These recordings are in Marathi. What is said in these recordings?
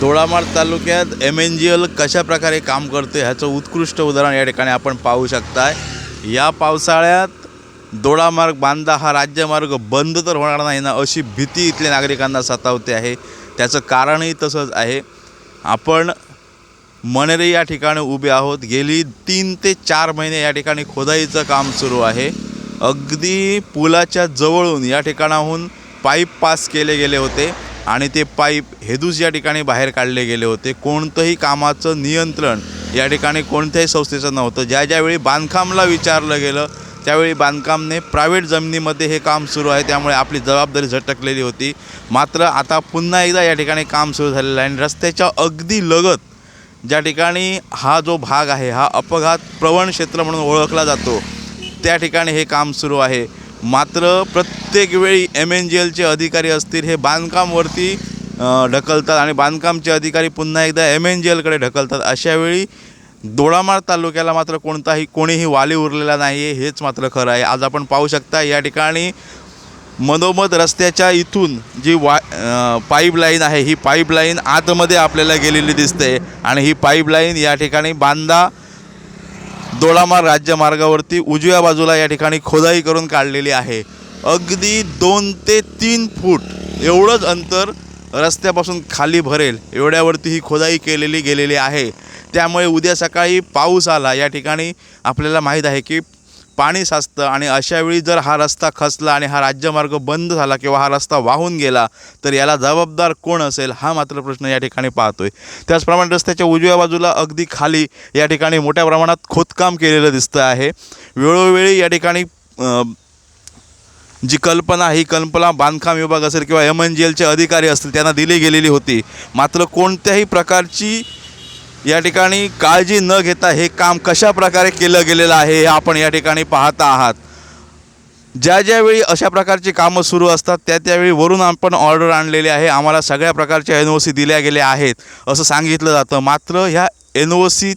दोडामार्ग तालुक्यात एम एन जी एल कशा प्रकारे काम करते ह्याचं उत्कृष्ट उदाहरण या ठिकाणी आपण पाहू शकताय. या पावसाळ्यात दोडामार्ग बांधा हा राज्यमार्ग बंद तर होणार नाही ना अशी भीती इथल्या नागरिकांना सतावते आहे. त्याचं कारणही तसंच आहे. आपण मनेरे या ठिकाणी उभे आहोत. गेली तीन ते चार महिने या ठिकाणी खोदाईचं काम सुरू आहे. अगदी पुलाच्या जवळून या ठिकाणाहून पाईप पास केले गेले होते. आणि ते पाईप हेदूस या ठिकाणी बाहेर काढले गेले होते. कोणतंही कामाचं नियंत्रण या ठिकाणी कोणत्याही संस्थेचं नव्हतं. ज्या ज्यावेळी बांधकामला विचारलं गेलं त्यावेळी बांधकामने प्रायव्हेट जमिनीमध्ये हे काम सुरू आहे. त्यामुळे आपली जबाबदारी झटकलेली होती. मात्र आता पुन्हा एकदा या ठिकाणी काम सुरू झालेलं आहे आणि रस्त्याच्या अगदी लगत ज्या ठिकाणी हा जो भाग आहे हा अपघात प्रवण क्षेत्र म्हणून ओळखला जातो त्या ठिकाणी हे काम सुरू आहे. मात्र प्रत्येक वेळी एम एन जी एलचे अधिकारी असतील हे बांधकामवरती ढकलतात आणि बांधकामचे अधिकारी पुन्हा एकदा एम एन जी एलकडे ढकलतात. अशावेळी दोडामाळ तालुक्याला मात्र कोणताही कोणीही वाली उरलेला नाही आहे हेच मात्र खरं आहे. आज आपण पाहू शकता या ठिकाणी मधोमध रस्त्याच्या इथून जी वा पाईपलाईन आहे ही पाईपलाईन आतमध्ये आपल्याला गेलेली दिसते. आणि ही पाईपलाईन या ठिकाणी बांधा दोडामार्ग राज्यमार्गावरती उजव्या बाजूला या ठिकाणी खोदाई करून काढलेली आहे. अगदी दोन ते तीन फूट एवढंच अंतर रस्त्यापासून खाली भरेल. एवढ्यावरती ही खोदाई केलेली गेलेली आहे. त्यामुळे उद्या सकाळी पाऊस आला. या ठिकाणी आपल्याला माहीत आहे की पाणी साचतं आणि अशावेळी जर हा रस्ता खचला आणि हा राज्यमार्ग बंद झाला किंवा हा रस्ता वाहून गेला तर याला जबाबदार कोण असेल हा मात्र प्रश्न या ठिकाणी पाहतोय. त्याचप्रमाणे रस्त्याच्या उजव्या बाजूला अगदी खाली या ठिकाणी मोठ्या प्रमाणात खोदकाम केलेलं दिसतं आहे. वेळोवेळी या ठिकाणी जी कल्पना ही कल्पना बांधकाम विभाग असेल किंवा एम एन जी एलचे अधिकारी असतील त्यांना दिली गेलेली होती. मात्र कोणत्याही प्रकारची या ठिकाणी काळजी न घेता हे काम कशा प्रकारे केलं गेलेलं आहे हे आपण या ठिकाणी पाहता आहात. ज्या ज्यावेळी अशा प्रकारची कामं सुरू असतात त्या त्यावेळी वरून आपण ऑर्डर आणलेली आहे आम्हाला सगळ्या प्रकारच्या एन ओ सी दिल्या गेल्या आहेत असं सांगितलं जातं. मात्र ह्या एन ओ सीत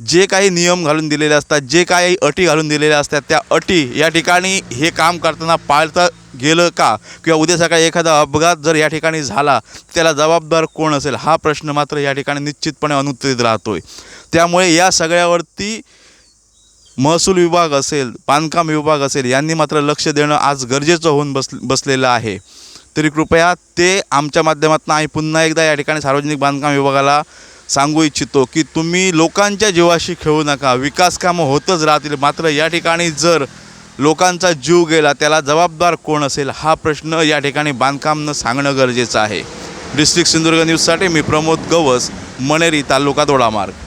जे काही नियम घालून दिलेले असतात जे काही अटी घालून दिलेल्या असतात त्या अटी या ठिकाणी हे काम करताना पाळता गेलं का? किंवा उद्या सकाळी एखादा अपघात जर या ठिकाणी झाला त्याला जबाबदार कोण असेल? हा प्रश्न मात्र या ठिकाणी निश्चितपणे अनुत्तरित राहतोय. त्यामुळे या सगळ्यावरती महसूल विभाग असेल बांधकाम विभाग असेल यांनी मात्र लक्ष देणं आज गरजेचं होऊन बस बसलेलं आहे. तरी कृपया ते आमच्या माध्यमातून आम्ही पुन्हा एकदा या ठिकाणी सार्वजनिक बांधकाम विभागाला सांगू इच्छितो की तुम्ही लोकांच्या जीवाशी खेळू नका. विकास कामं होतच राहतील. मात्र या ठिकाणी जर लोकांचा जीव गेला त्याला जबाबदार कोण असेल? हा प्रश्न या ठिकाणी बांधकामनं सांगणं गरजेचं आहे. डिस्ट्रिक्ट सिंधुदुर्ग न्यूजसाठी मी प्रमोद गवस मनेरी तालुका दोडामार्ग